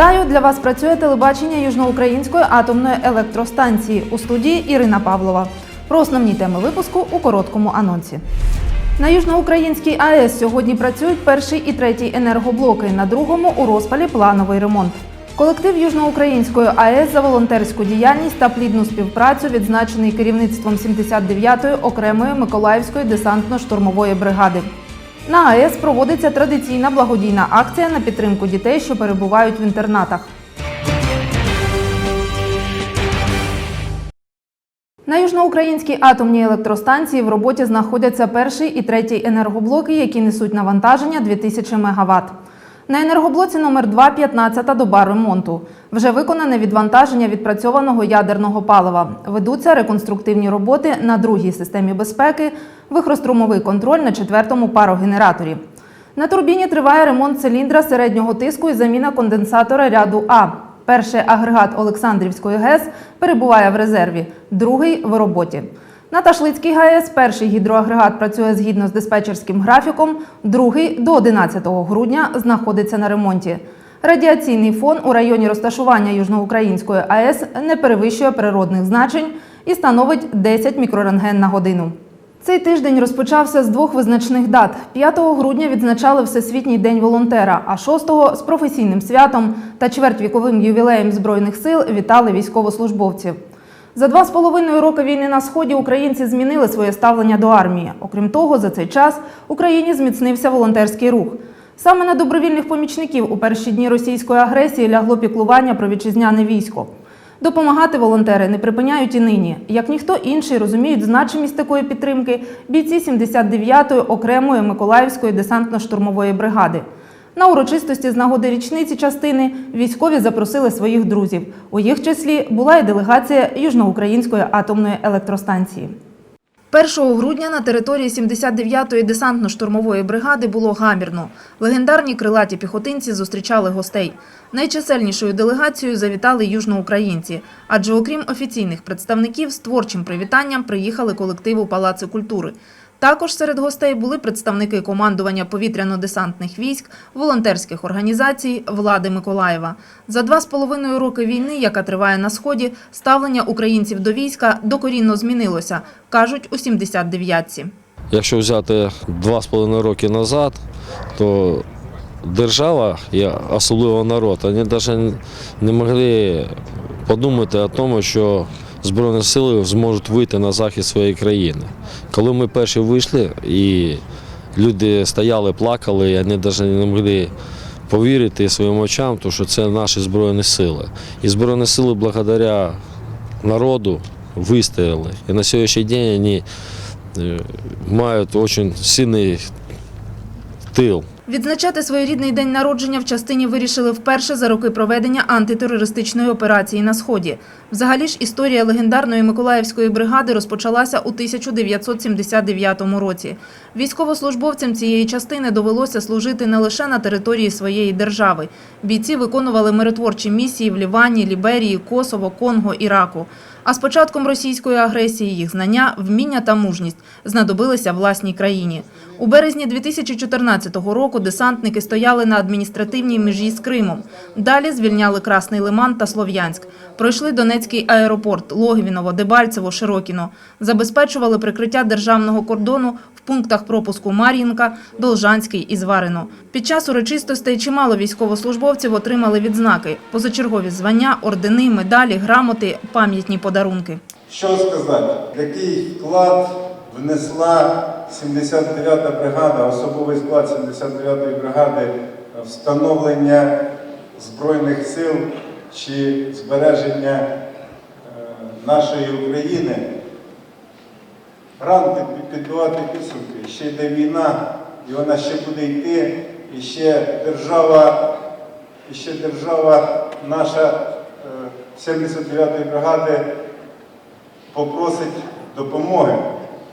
Вітаю! Для вас працює телебачення Южноукраїнської атомної електростанції у студії Ірина Павлова. Про основні теми випуску у короткому анонсі. На Южноукраїнській АЕС сьогодні працюють перший і третій енергоблоки. На другому у розпалі плановий ремонт. Колектив Южноукраїнської АЕС за волонтерську діяльність та плідну співпрацю відзначений керівництвом 79-ї окремої Миколаївської десантно-штурмової бригади. На АЕС проводиться традиційна благодійна акція на підтримку дітей, що перебувають в інтернатах. На южноукраїнській атомній електростанції в роботі знаходяться перший і третій енергоблоки, які несуть навантаження 2000 МВт. На енергоблоці номер 2 15 доба ремонту. Вже виконане відвантаження відпрацьованого ядерного палива. Ведуться реконструктивні роботи на другій системі безпеки, вихрострумовий контроль на четвертому парогенераторі. На турбіні триває ремонт циліндра середнього тиску і заміна конденсатора ряду А. Перший агрегат Олександрівської ГЕС перебуває в резерві, другий в роботі. На Ташлицькій ГАЕС перший гідроагрегат працює згідно з диспетчерським графіком, другий до 11 грудня знаходиться на ремонті. Радіаційний фон у районі розташування Южноукраїнської АЕС не перевищує природних значень і становить 10 мікрорентген на годину. Цей тиждень розпочався з двох визначних дат. 5 грудня відзначали Всесвітній день волонтера, а 6-го з професійним святом та чвертьвіковим ювілеєм Збройних сил вітали військовослужбовців. За два з половиною роки війни на сході українці змінили своє ставлення до армії. Окрім того, за цей час Україні зміцнився волонтерський рух. Саме на добровільних помічників у перші дні російської агресії лягло піклування про вітчизняне військо. Допомагати волонтери не припиняють і нині. Як ніхто інший розуміють значимість такої підтримки бійці 79-ї окремої Миколаївської десантно-штурмової бригади. На урочистості з нагоди річниці частини військові запросили своїх друзів. У їх числі була і делегація Южноукраїнської атомної електростанції. 1 грудня на території 79-ї десантно-штурмової бригади було гамірно. Легендарні крилаті піхотинці зустрічали гостей. Найчисельнішою делегацією завітали южноукраїнці, адже окрім офіційних представників з творчим привітанням приїхали колективу Палаци культури. Також серед гостей були представники командування повітряно-десантних військ, волонтерських організацій влади Миколаєва. За два з половиною роки війни, яка триває на сході, ставлення українців до війська докорінно змінилося, кажуть у 79-ці. Якщо взяти два з половиною роки назад, то держава, особливо народ, вони навіть не могли подумати о тому, що Збройні сили зможуть вийти на захист своєї країни. Коли ми перші вийшли і люди стояли, плакали, і вони навіть не могли повірити своїм очам, тому що це наші Збройні сили. І Збройні сили благодаря народу вистояли. І на сьогоднішній день вони е, мають дуже сильний тил. Відзначати своєрідний день народження в частині вирішили вперше за роки проведення антитерористичної операції на Сході. Взагалі ж історія легендарної Миколаївської бригади розпочалася у 1979 році. Військовослужбовцям цієї частини довелося служити не лише на території своєї держави. Бійці виконували миротворчі місії в Лівані, Ліберії, Косово, Конго, Іраку. А з початком російської агресії їх знання, вміння та мужність знадобилися власній країні. У березні 2014 року десантники стояли на адміністративній межі з Кримом. Далі звільняли Красний Лиман та Слов'янськ. Пройшли Донецький аеропорт, Логвіново, Дебальцево, Широкіно. Забезпечували прикриття державного кордону в пунктах пропуску Мар'їнка, Должанський і Зварино. Під час урочистостей чимало військовослужбовців отримали відзнаки, позачергові звання, ордени, медалі, грамоти, пам'ятні подарунки. Що сказати, який вклад внесла 79-та бригада, особовий склад 79-ї бригади встановлення Збройних сил чи збереження е, нашої України. Рано під- підбивати підсумки. Ще йде війна, і вона ще буде йти, і ще держава, і ще держава наша е, 79-ї бригади попросить допомоги.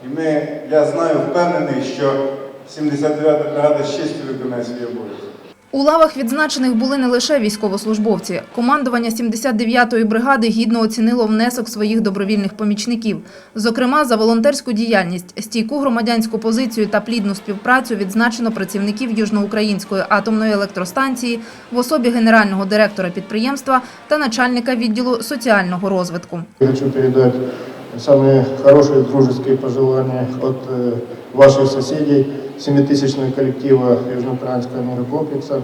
І ми, я знаю, впевнений, що 79-та бригада з честю виконає свій обов'язок. У лавах відзначених були не лише військовослужбовці. Командування 79-ї бригади гідно оцінило внесок своїх добровільних помічників. Зокрема, за волонтерську діяльність, стійку громадянську позицію та плідну співпрацю відзначено працівників Южноукраїнської атомної електростанції в особі генерального директора підприємства та начальника відділу соціального розвитку. Я хочу передать самые хорошие дружеские пожелания от э, ваших соседей, семитысячного коллектива Южноукраинского энергокомплекса.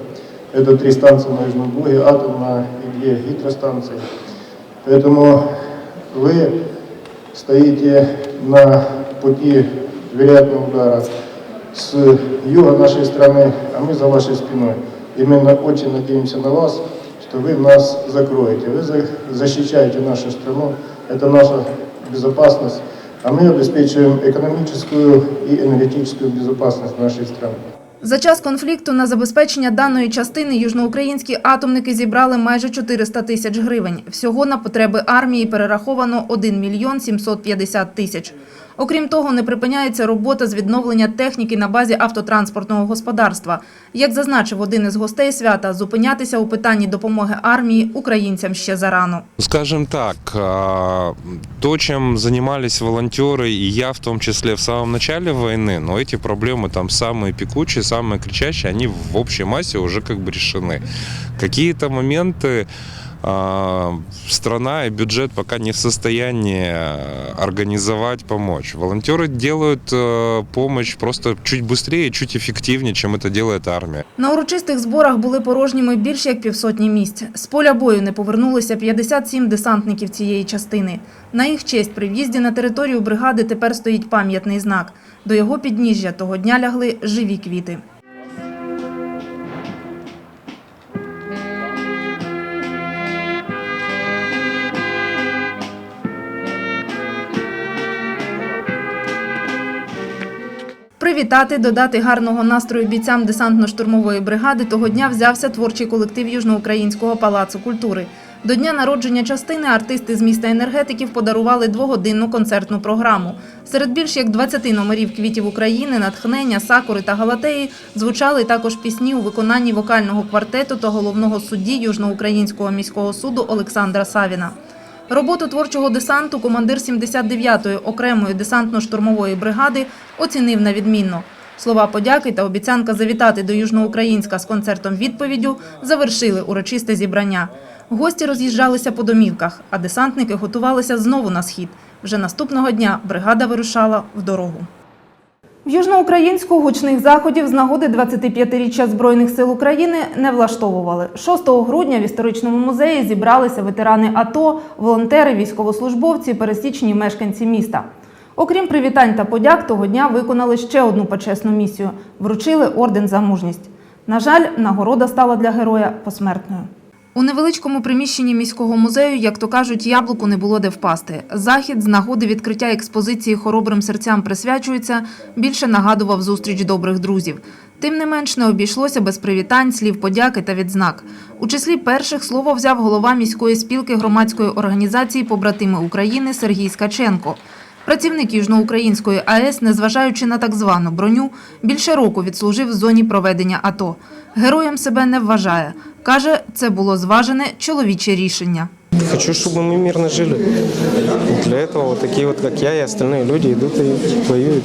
Это три станции на Южном Буге, атомная и две гидростанции. Поэтому вы стоите на пути вероятного удара с юга нашей страны, а мы за вашей спиной. И мы на- очень надеемся на вас, что вы нас закроете. Вы за- защищаете нашу страну, это наша безопасность, а мы обеспечиваем экономическую и энергетическую безопасность нашей страны. За час конфлікту на забезпечення даної частини южноукраїнські атомники зібрали майже 400 тисяч гривень. Всього на потреби армії перераховано 1 мільйон 750 тисяч. Окрім того, не припиняється робота з відновлення техніки на базі автотранспортного господарства. Як зазначив один із гостей свята, зупинятися у питанні допомоги армії українцям ще зарано. Скажем так, а, то, чем занимались волонтеры, и я в том числе в самом начале войны, но эти проблемы там самые пекучие, самые кричащие, они в общей массе уже как бы решены. Какие-то моменты а, страна и бюджет пока не в состоянии а, организовать, помочь. Волонтеры делают э, помощь просто чуть быстрее, чуть эффективнее, чем это делает армия. На урочистих зборах були порожніми більше як півсотні місць. З поля бою не повернулися 57 десантників цієї частини. На їх честь при в'їзді на територію бригади тепер стоїть пам'ятний знак. До його підніжжя того дня лягли живі квіти. Привітати, додати гарного настрою бійцям десантно-штурмової бригади того дня взявся творчий колектив Южноукраїнського палацу культури. До дня народження частини артисти з міста енергетиків подарували двогодинну концертну програму. Серед більш як 20 номерів квітів України, натхнення, сакури та галатеї звучали також пісні у виконанні вокального квартету та головного судді Южноукраїнського міського суду Олександра Савіна. Роботу творчого десанту командир 79-ї окремої десантно-штурмової бригади оцінив на відмінно. Слова подяки та обіцянка завітати до Южноукраїнська з концертом відповіддю завершили урочисте зібрання. Гості роз'їжджалися по домівках, а десантники готувалися знову на схід. Вже наступного дня бригада вирушала в дорогу. В Южноукраїнську гучних заходів з нагоди 25-річчя Збройних сил України не влаштовували. 6 грудня в історичному музеї зібралися ветерани АТО, волонтери, військовослужбовці, пересічні мешканці міста. Окрім привітань та подяк, того дня виконали ще одну почесну місію – вручили орден за мужність. На жаль, нагорода стала для героя посмертною. У невеличкому приміщенні міського музею, як то кажуть, яблуку не було де впасти. Захід з нагоди відкриття експозиції хоробрим серцям присвячується, більше нагадував зустріч добрих друзів. Тим не менш, не обійшлося без привітань, слів подяки та відзнак. У числі перших слово взяв голова міської спілки громадської організації Побратими України Сергій Скаченко. Працівник Южноукраїнської АЕС, незважаючи на так звану броню, більше року відслужив в зоні проведення АТО. Героєм себе не вважає. Каже, це було зважене чоловіче рішення. Хочу, чтобы мы мирно жили. Для этого вот такие вот, как я и остальные люди, идут и воюют.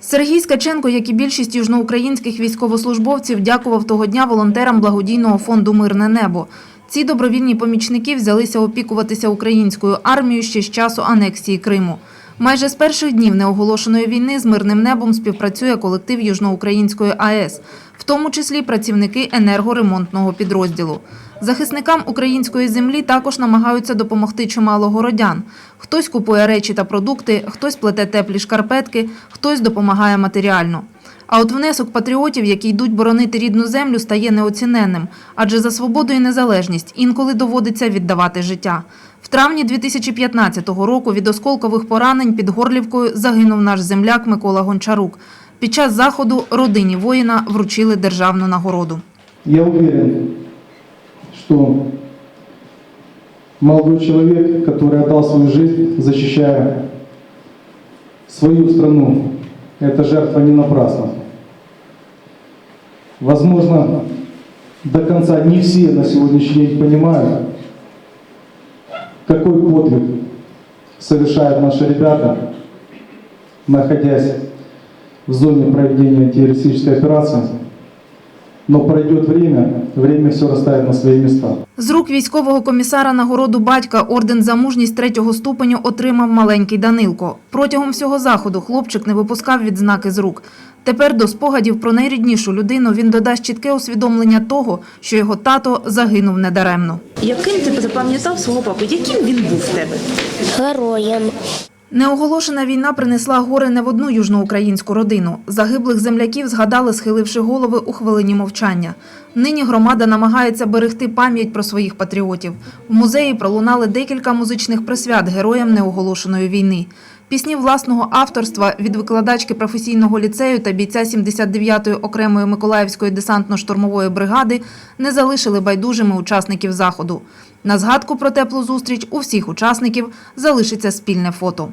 Сергій Скаченко, як і більшість южноукраїнських військовослужбовців, дякував того дня волонтерам благодійного фонду Мирне небо. Ці добровільні помічники взялися опікуватися українською армією ще з часу анексії Криму. Майже з перших днів неоголошеної війни з мирним небом співпрацює колектив Южноукраїнської АЕС, в тому числі працівники енергоремонтного підрозділу. Захисникам української землі також намагаються допомогти чимало городян. Хтось купує речі та продукти, хтось плете теплі шкарпетки, хтось допомагає матеріально. А от внесок патріотів, які йдуть боронити рідну землю, стає неоціненним, адже за свободу і незалежність інколи доводиться віддавати життя. Травні 2015 року від осколкових поранень під Горлівкою загинув наш земляк Микола Гончарук. Під час заходу родині воїна вручили державну нагороду. Я уверен, что молодой человек, который отдал свою жизнь, защищая свою страну, эта жертва не напрасна. Возможно, до конца не все на сегодняшний день понимают, какой подвиг совершают наши ребята, находясь в зоне проведения антитеррористической операции. Но пройдет время, время все расставит на свои места. З рук військового комісара нагороду батька орден за мужність третього ступеню отримав маленький Данилко. Протягом всього заходу хлопчик не випускав відзнаки з рук. Тепер до спогадів про найріднішу людину він додасть чітке усвідомлення того, що його тато загинув недаремно. Яким ти запам'ятав свого папу? Яким він був в тебе? героєм. Неоголошена війна принесла горе не в одну южноукраїнську родину. Загиблих земляків згадали, схиливши голови у хвилині мовчання. Нині громада намагається берегти пам'ять про своїх патріотів. В музеї пролунали декілька музичних присвят героям неоголошеної війни. Пісні власного авторства від викладачки професійного ліцею та бійця 79-ї окремої Миколаївської десантно-штурмової бригади не залишили байдужими учасників заходу. На згадку про теплу зустріч у всіх учасників залишиться спільне фото.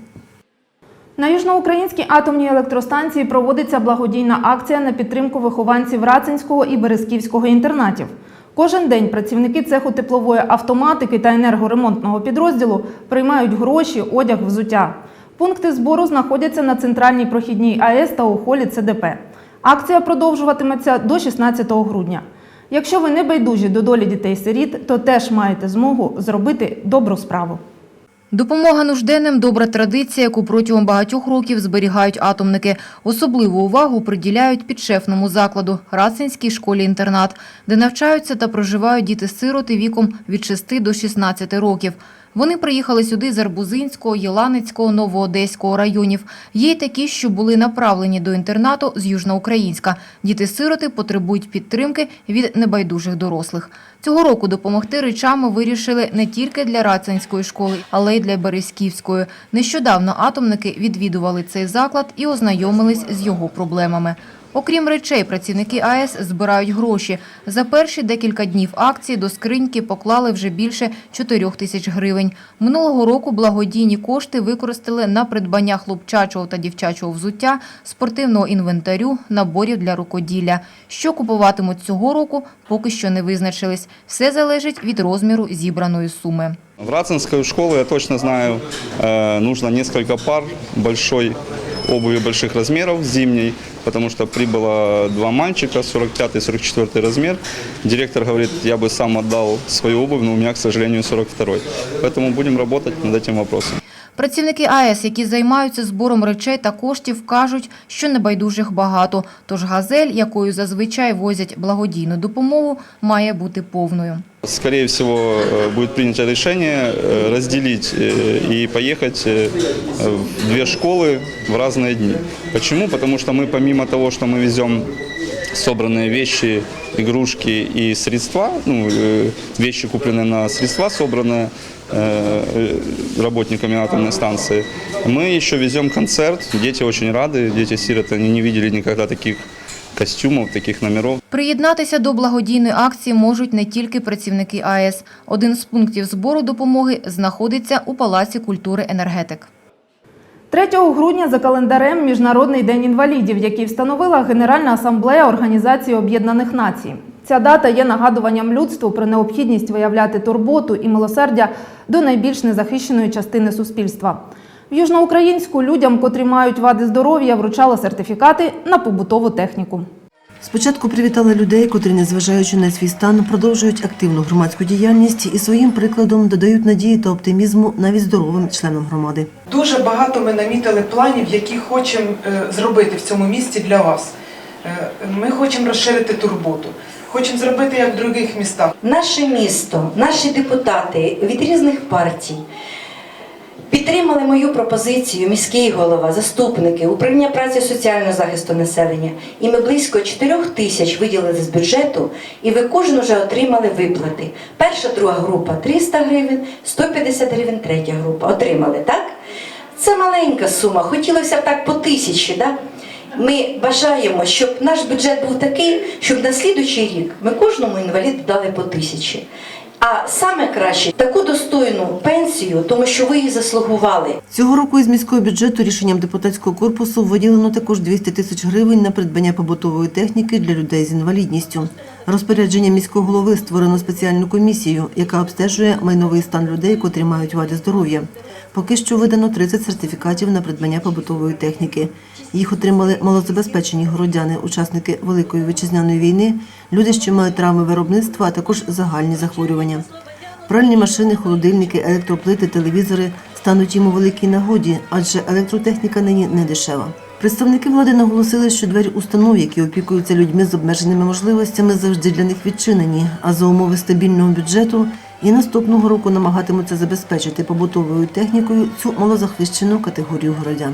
На Южноукраїнській атомній електростанції проводиться благодійна акція на підтримку вихованців Рацинського і Березківського інтернатів. Кожен день працівники цеху теплової автоматики та енергоремонтного підрозділу приймають гроші, одяг, взуття. Пункти збору знаходяться на центральній прохідній АЕС та у холі ЦДП. Акція продовжуватиметься до 16 грудня. Якщо ви не байдужі до долі дітей-сиріт, то теж маєте змогу зробити добру справу. Допомога нужденним – добра традиція, яку протягом багатьох років зберігають атомники. Особливу увагу приділяють підшефному закладу – Рацинській школі-інтернат, де навчаються та проживають діти-сироти віком від 6 до 16 років. Вони приїхали сюди з Арбузинського, Єланицького, Новоодеського районів. Є й такі, що були направлені до інтернату з Южноукраїнська. Діти-сироти потребують підтримки від небайдужих дорослих. Цього року допомогти речами вирішили не тільки для Рацинської школи, але й для Березківської. Нещодавно атомники відвідували цей заклад і ознайомились з його проблемами. Окрім речей, працівники АЕС збирають гроші. За перші декілька днів акції до скриньки поклали вже більше 4 тисяч гривень. Минулого року благодійні кошти використали на придбання хлопчачого та дівчачого взуття, спортивного інвентарю, наборів для рукоділля. Що купуватимуть цього року, поки що не визначились. Все залежить від розміру зібраної суми. В Рацинскую школу, я точно знаю, э, нужно несколько пар большой обуви больших размеров зимней, потому что прибыло два мальчика, 45-44 размер. Директор говорит, я бы сам отдал свою обувь, но у меня, к сожалению, 42 Поэтому будем работать над этим вопросом. Працівники АЕС, які займаються збором речей та коштів, кажуть, що небайдужих багато. Тож газель, якою зазвичай возять благодійну допомогу, має бути повною. Скорее всего, э, будет принято решение э, разделить э, и поехать э, в две школы в разные дни. Почему? Потому что мы помимо того, что мы везем собранные вещи, игрушки и средства, ну, э, вещи купленные на средства, собранные э, э, работниками атомной станции, мы еще везем концерт. Дети очень рады, дети-сироты, они не видели никогда таких костюмов, таких номеров. Приєднатися до благодійної акції можуть не тільки працівники АЕС. Один з пунктів збору допомоги знаходиться у Палаці культури енергетик. 3 грудня за календарем Міжнародний день інвалідів, який встановила Генеральна асамблея Організації Об'єднаних Націй. Ця дата є нагадуванням людству про необхідність виявляти турботу і милосердя до найбільш незахищеної частини суспільства. В Южноукраїнську людям, котрі мають вади здоров'я, вручали сертифікати на побутову техніку. Спочатку привітали людей, котрі, незважаючи на свій стан, продовжують активну громадську діяльність і своїм прикладом додають надії та оптимізму навіть здоровим членам громади. Дуже багато ми намітили планів, які хочемо е, зробити в цьому місті для вас. Е, Ми хочемо розширити турботу, хочемо зробити як в других містах. Наше місто, наші депутати від різних партій підтримали мою пропозицію, міський голова, заступники, управління праці соціального захисту населення. І ми близько 4 тисяч виділили з бюджету, і ви кожен вже отримали виплати. Перша, друга група 300 гривень, 150 гривень, третя група. Отримали, так? Це маленька сума, хотілося б так по тисячі, так? Ми бажаємо, щоб наш бюджет був такий, щоб на слідуючий рік ми кожному інваліду дали по тисячі. А саме краще таку достойну пенсію, тому що ви її заслугували. Цього року із міського бюджету рішенням депутатського корпусу виділено також 200 тисяч гривень на придбання побутової техніки для людей з інвалідністю. Розпорядження міського голови створено спеціальну комісію, яка обстежує майновий стан людей, котрі мають вади здоров'я. Поки що видано 30 сертифікатів на придбання побутової техніки. Їх отримали малозабезпечені городяни, учасники Великої вітчизняної війни, люди, що мають травми виробництва, а також загальні захворювання. Пральні машини, холодильники, електроплити, телевізори стануть їм у великій нагоді, адже електротехніка нині не дешева. Представники влади наголосили, що двері установ, які опікуються людьми з обмеженими можливостями, завжди для них відчинені. А за умови стабільного бюджету і наступного року намагатимуться забезпечити побутовою технікою цю малозахищену категорію городян.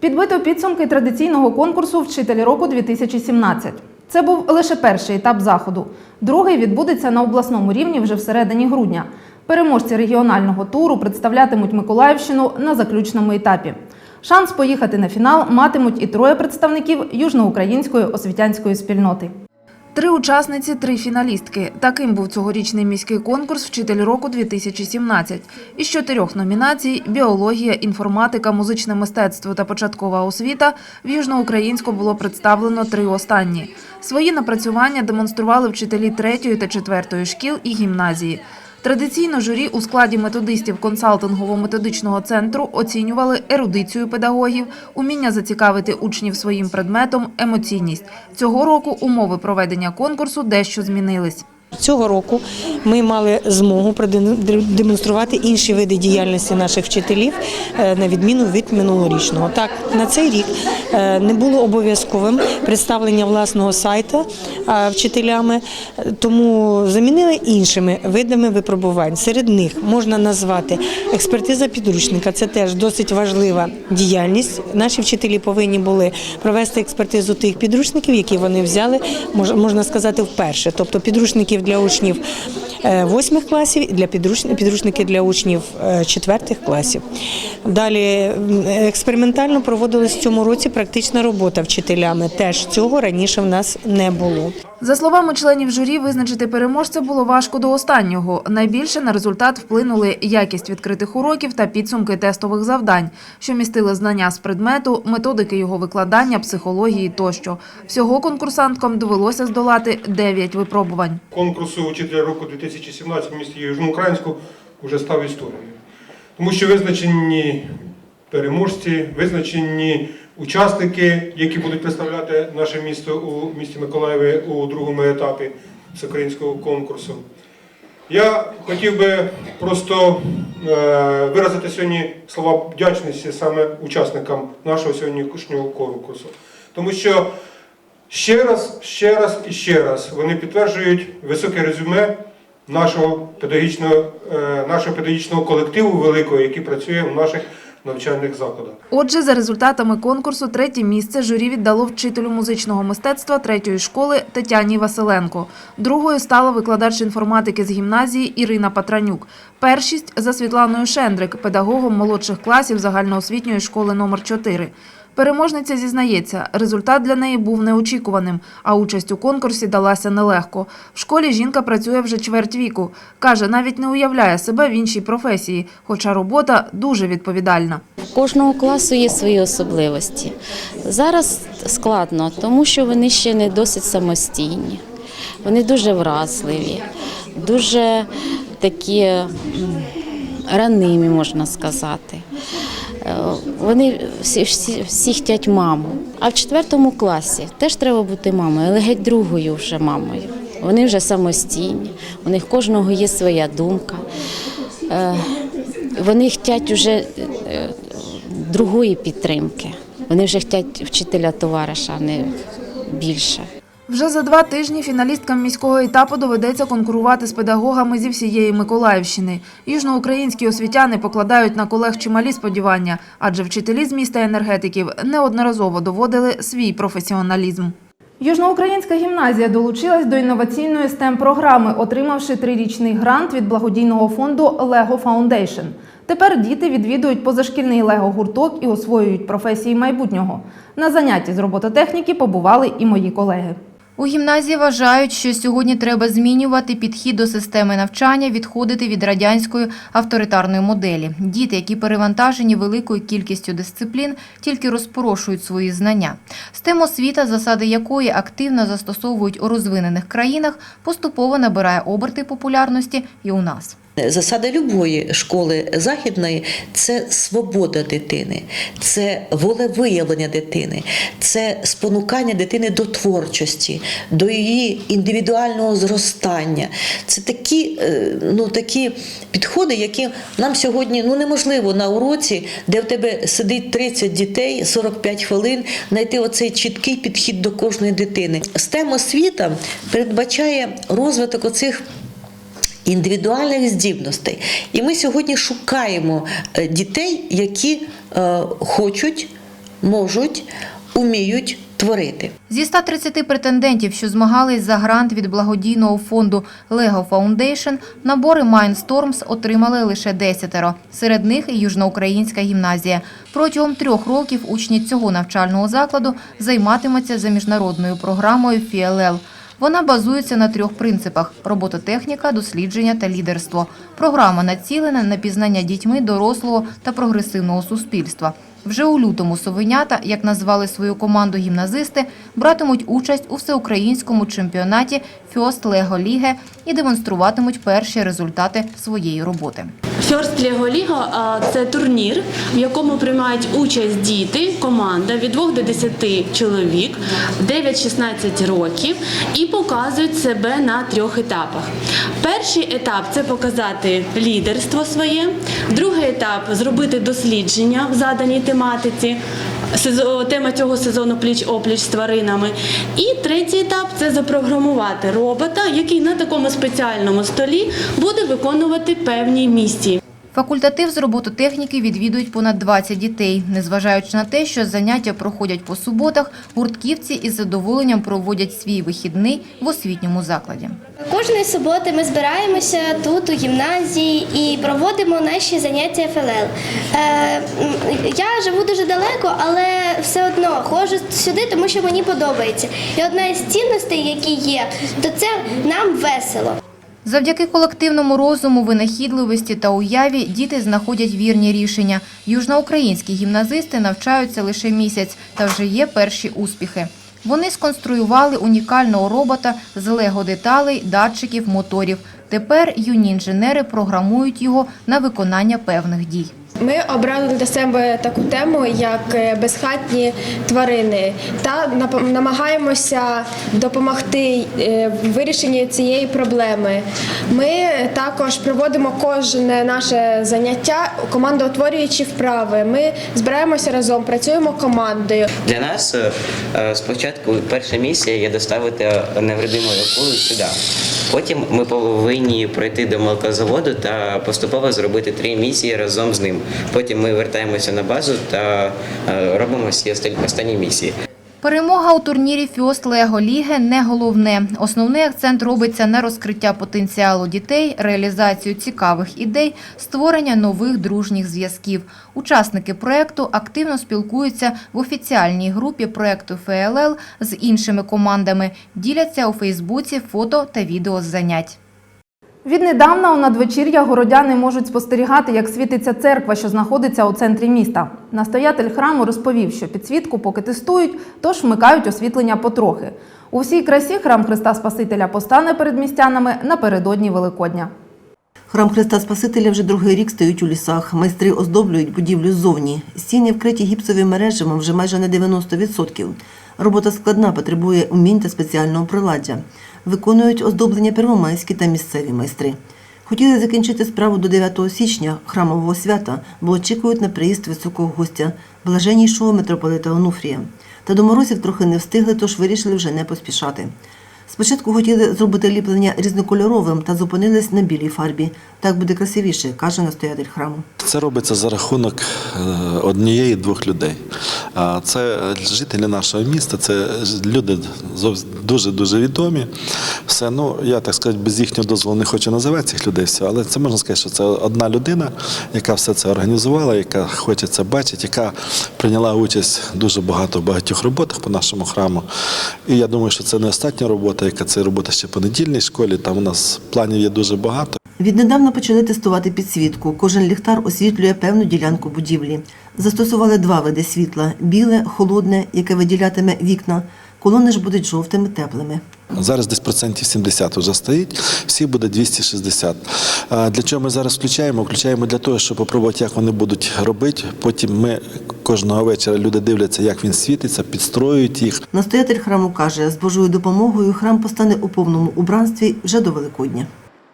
Підбито підсумки традиційного конкурсу Вчитель року 2017. Це був лише перший етап заходу. Другий відбудеться на обласному рівні вже всередині грудня. Переможці регіонального туру представлятимуть Миколаївщину на заключному етапі. Шанс поїхати на фінал матимуть і троє представників южноукраїнської освітянської спільноти. Три учасниці, три фіналістки. Таким був цьогорічний міський конкурс Вчитель року 2017. Із чотирьох номінацій біологія, інформатика, музичне мистецтво та початкова освіта в Южноукраїнську було представлено три останні. Свої напрацювання демонстрували вчителі третьої та четвертої шкіл і гімназії. Традиційно журі у складі методистів консалтингово-методичного центру оцінювали ерудицію педагогів, уміння зацікавити учнів своїм предметом, емоційність. Цього року умови проведення конкурсу дещо змінились. Цього року ми мали змогу продемонструвати інші види діяльності наших вчителів е, на відміну від минулорічного. Так, на цей рік е, не було обов'язковим представлення власного сайту вчителями, е, тому замінили іншими видами випробувань. Серед них можна назвати експертиза підручника. Це теж досить важлива діяльність. Наші вчителі повинні були провести експертизу тих підручників, які вони взяли, мож- можна сказати, вперше. Тобто підручників для учнів е, восьмих класів і для підручни- підручники для учнів е, четвертих класів. Далі експериментально проводилась в цьому році практична робота вчителями. Теж цього раніше в нас не було. За словами членів журі, визначити переможця було важко до останнього. Найбільше на результат вплинули якість відкритих уроків та підсумки тестових завдань, що містили знання з предмету, методики його викладання, психології тощо. Всього конкурсанткам довелося здолати 9 випробувань. конкурсу Учителя року 2017 в місті Южноукраїнську вже став історією. Тому що визначені переможці, визначені учасники, які будуть представляти наше місто у місті Миколаєві у другому етапі всеукраїнського конкурсу. Я хотів би просто е, виразити сьогодні слова вдячності саме учасникам нашого сьогоднішнього конкурсу. Тому що ще раз, ще раз і ще раз вони підтверджують високе резюме нашого педагогічного, е, нашого педагогічного колективу великого, який працює в наших навчальних закладах. Отже, за результатами конкурсу третє місце журі віддало вчителю музичного мистецтва третьої школи Тетяні Василенко. Другою стала викладач інформатики з гімназії Ірина Патранюк. Першість за Світланою Шендрик, педагогом молодших класів загальноосвітньої школи номер 4 Переможниця зізнається, результат для неї був неочікуваним, а участь у конкурсі далася нелегко. В школі жінка працює вже чверть віку. Каже, навіть не уявляє себе в іншій професії, хоча робота дуже відповідальна. Кожного класу є свої особливості. Зараз складно, тому що вони ще не досить самостійні. Вони дуже вразливі, дуже такі ранимі, можна сказати. Е, Вони всі, всі, всі хотять маму. А в четвертому класі теж треба бути мамою, але геть другою вже мамою. Вони вже самостійні, у них кожного є своя думка. Е, Вони хочуть вже е, другої підтримки. Вони вже хочуть вчителя товариша, а не більше. Вже за два тижні фіналісткам міського етапу доведеться конкурувати з педагогами зі всієї Миколаївщини. Южноукраїнські освітяни покладають на колег чималі сподівання, адже вчителі з міста енергетиків неодноразово доводили свій професіоналізм. Южноукраїнська гімназія долучилась до інноваційної stem програми, отримавши трирічний грант від благодійного фонду Lego Foundation. Тепер діти відвідують позашкільний лего-гурток і освоюють професії майбутнього. На занятті з робототехніки побували і мої колеги. У гімназії вважають, що сьогодні треба змінювати підхід до системи навчання, відходити від радянської авторитарної моделі. Діти, які перевантажені великою кількістю дисциплін, тільки розпорошують свої знання. Стем освіта, засади якої активно застосовують у розвинених країнах, поступово набирає оберти популярності і у нас. Засада любої школи західної це свобода дитини, це волевиявлення дитини, це спонукання дитини до творчості, до її індивідуального зростання. Це такі, е, ну, такі підходи, які нам сьогодні ну, неможливо на уроці, де в тебе сидить 30 дітей, 45 хвилин, знайти оцей чіткий підхід до кожної дитини. STEM освіта передбачає розвиток оцих індивідуальних здібностей. І ми сьогодні шукаємо е, дітей, які е, хочуть, можуть, уміють творити. Зі 130 претендентів, що змагались за грант від благодійного фонду Lego Foundation, набори Mindstorms отримали лише десятеро. Серед них і Южноукраїнська гімназія. Протягом трьох років учні цього навчального закладу займатимуться за міжнародною програмою «ФІЛЛ». Вона базується на трьох принципах: робототехніка, дослідження та лідерство. Програма націлена на пізнання дітьми дорослого та прогресивного суспільства. Вже у лютому совенята, як назвали свою команду гімназисти, братимуть участь у всеукраїнському чемпіонаті Фьост Лего Ліге і демонструватимуть перші результати своєї роботи. First Lego Liga а, – це турнір, в якому приймають участь діти, команда від 2 до 10 чоловік, 9-16 років і показують себе на трьох етапах. Перший етап це показати лідерство своє, другий етап зробити дослідження в заданій тематиці. Тема цього сезону пліч опліч з тваринами. І третій етап це запрограмувати робота, який на такому спеціальному столі буде виконувати певні місії. Факультатив з робототехніки відвідують понад 20 дітей. Незважаючи на те, що заняття проходять по суботах, гуртківці із задоволенням проводять свій вихідний в освітньому закладі. Кожної суботи ми збираємося тут у гімназії і проводимо наші заняття ФЛЛ. Е, я живу дуже далеко, але все одно ходжу сюди, тому що мені подобається. І одна із цінностей, які є, то це нам весело. Завдяки колективному розуму, винахідливості та уяві діти знаходять вірні рішення. Южноукраїнські гімназисти навчаються лише місяць, та вже є перші успіхи. Вони сконструювали унікального робота з лего-деталей, датчиків, моторів. Тепер юні інженери програмують його на виконання певних дій. Ми обрали для себе таку тему, як е, безхатні тварини, та намагаємося допомогти е, вирішенні цієї проблеми. Ми також проводимо кожне наше заняття командоутворюючі вправи. Ми збираємося разом, працюємо командою. Для нас е, спочатку перша місія є доставити невредиму акулу сюди. Потім ми повинні пройти до молокозаводу та поступово зробити три місії разом з ним. Потім ми вертаємося на базу та е, робимо всі останні місії. Перемога у турнірі Фіост Лего Ліги не головне. Основний акцент робиться на розкриття потенціалу дітей, реалізацію цікавих ідей, створення нових дружніх зв'язків. Учасники проекту активно спілкуються в офіціальній групі проекту ФЛЛ з іншими командами, діляться у Фейсбуці фото та відео з занять. Віднедавна у надвечір'я городяни можуть спостерігати, як світиться церква, що знаходиться у центрі міста. Настоятель храму розповів, що підсвітку поки тестують, тож вмикають освітлення потрохи. У всій красі храм Христа Спасителя постане перед містянами напередодні Великодня. Храм Христа Спасителя вже другий рік стоїть у лісах. Майстри оздоблюють будівлю ззовні. Стіни вкриті гіпсовими мережами вже майже на 90%. Робота складна, потребує умінь та спеціального приладдя. Виконують оздоблення первомайські та місцеві майстри. Хотіли закінчити справу до 9 січня храмового свята, бо очікують на приїзд високого гостя, блаженнішого митрополита Онуфрія. Та до морозів трохи не встигли, тож вирішили вже не поспішати. Спочатку хотіли зробити ліплення різнокольоровим та зупинились на білій фарбі. Так буде красивіше, каже настоятель храму. Це робиться за рахунок е, однієї-двох людей. А Це жителі нашого міста, це люди зовс- дуже-дуже відомі. Все, ну, я так сказати, без їхнього дозволу не хочу називати цих людей, все, але це можна сказати, що це одна людина, яка все це організувала, яка хоче це бачити, яка прийняла участь дуже багато в багатьох роботах по нашому храму. І я думаю, що це не остання робота, яка це робота ще по недільній школі. Там у нас планів є дуже багато. Віднедавна почали тестувати підсвітку. Кожен ліхтар освітлює певну ділянку будівлі. Застосували два види світла: біле, холодне, яке виділятиме вікна. Колони ж будуть жовтими, теплими. Зараз десь процентів 70 вже стоїть, всі буде 260. Для чого ми зараз включаємо? Включаємо для того, щоб попробувати, як вони будуть робити. Потім ми кожного вечора люди дивляться, як він світиться, підстроюють їх. Настоятель храму каже, з Божою допомогою храм постане у повному убранстві вже до Великодня.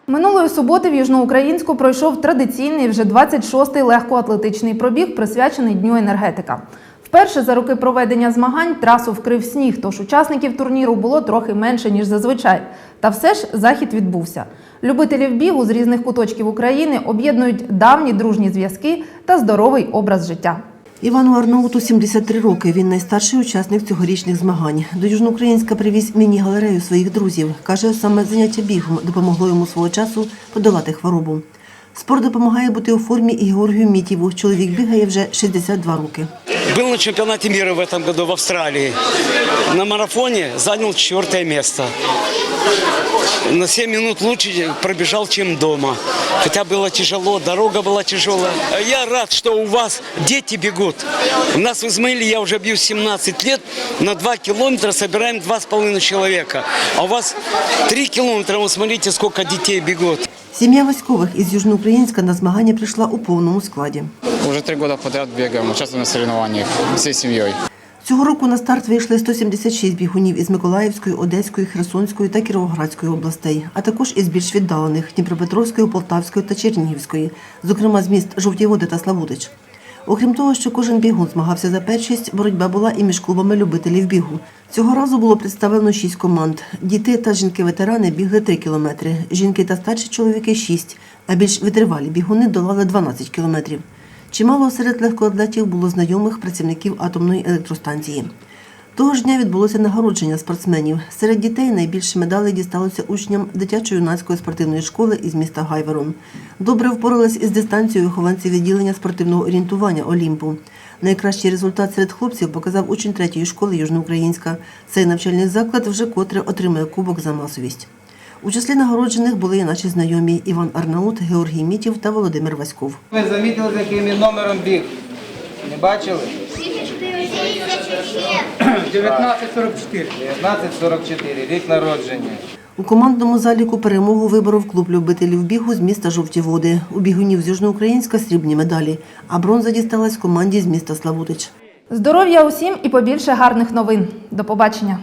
Минулої суботи в Южноукраїнську пройшов традиційний вже 26-й легкоатлетичний пробіг, присвячений Дню енергетика. Вперше за роки проведення змагань трасу вкрив сніг, тож учасників турніру було трохи менше, ніж зазвичай. Та все ж захід відбувся. Любителів бігу з різних куточків України об'єднують давні дружні зв'язки та здоровий образ життя. Івану Арнауту 73 роки. Він найстарший учасник цьогорічних змагань. До Южноукраїнська привіз міні-галерею своїх друзів. Каже, саме заняття бігом допомогло йому свого часу подолати хворобу. Спорт допомагає бути у формі і Георгію Мітєву. Чоловік бігає вже 62 роки. Был на чемпионате мира в этом году в Австралии. На марафоне занял четвертое место. На 7 минут лучше пробежал, чем дома. Хотя было тяжело, дорога была тяжелая. Я рад, что у вас дети бегут. У нас в Измаиле я уже бью 17 лет. На 2 километра собираем 2,5 человека. А у вас 3 километра, вы смотрите, сколько детей бегут. Сім'я Васькових із Южноукраїнська на змагання прийшла у повному складі. Уже три года подряд бегаем, участвуем на соревнованиях Всей семьей. Цього року на старт вийшли 176 бігунів із Миколаївської, Одеської, Херсонської та Кіровоградської областей, а також із більш віддалених Дніпропетровської, Полтавської та Чернігівської, зокрема з міст Жовті Води та Славутич. Окрім того, що кожен бігун змагався за першість, боротьба була і між клубами любителів бігу. Цього разу було представлено шість команд. Діти та жінки-ветерани бігли 3 кілометри, жінки та старші чоловіки 6, а більш витривалі бігуни долали 12 кілометрів. Чимало серед легкоатлетів було знайомих працівників атомної електростанції. Того ж дня відбулося нагородження спортсменів. Серед дітей найбільше медалей дісталося учням дитячо-юнацької спортивної школи із міста Гайверон. Добре впорались із дистанцією вихованці відділення спортивного орієнтування Олімпу. Найкращий результат серед хлопців показав учень третьої школи Южноукраїнська. Цей навчальний заклад вже котре отримує кубок за масовість. У числі нагороджених були і наші знайомі Іван Арнаут, Георгій Мітів та Володимир Васьков. Ви замітили, з яким він номером біг? Не бачили? 1944. 1944, рік народження. У командному заліку перемогу виборов клуб любителів бігу з міста Жовті Води. У бігунів з Южноукраїнська срібні медалі, а бронза дісталась команді з міста Славутич. Здоров'я усім і побільше гарних новин. До побачення.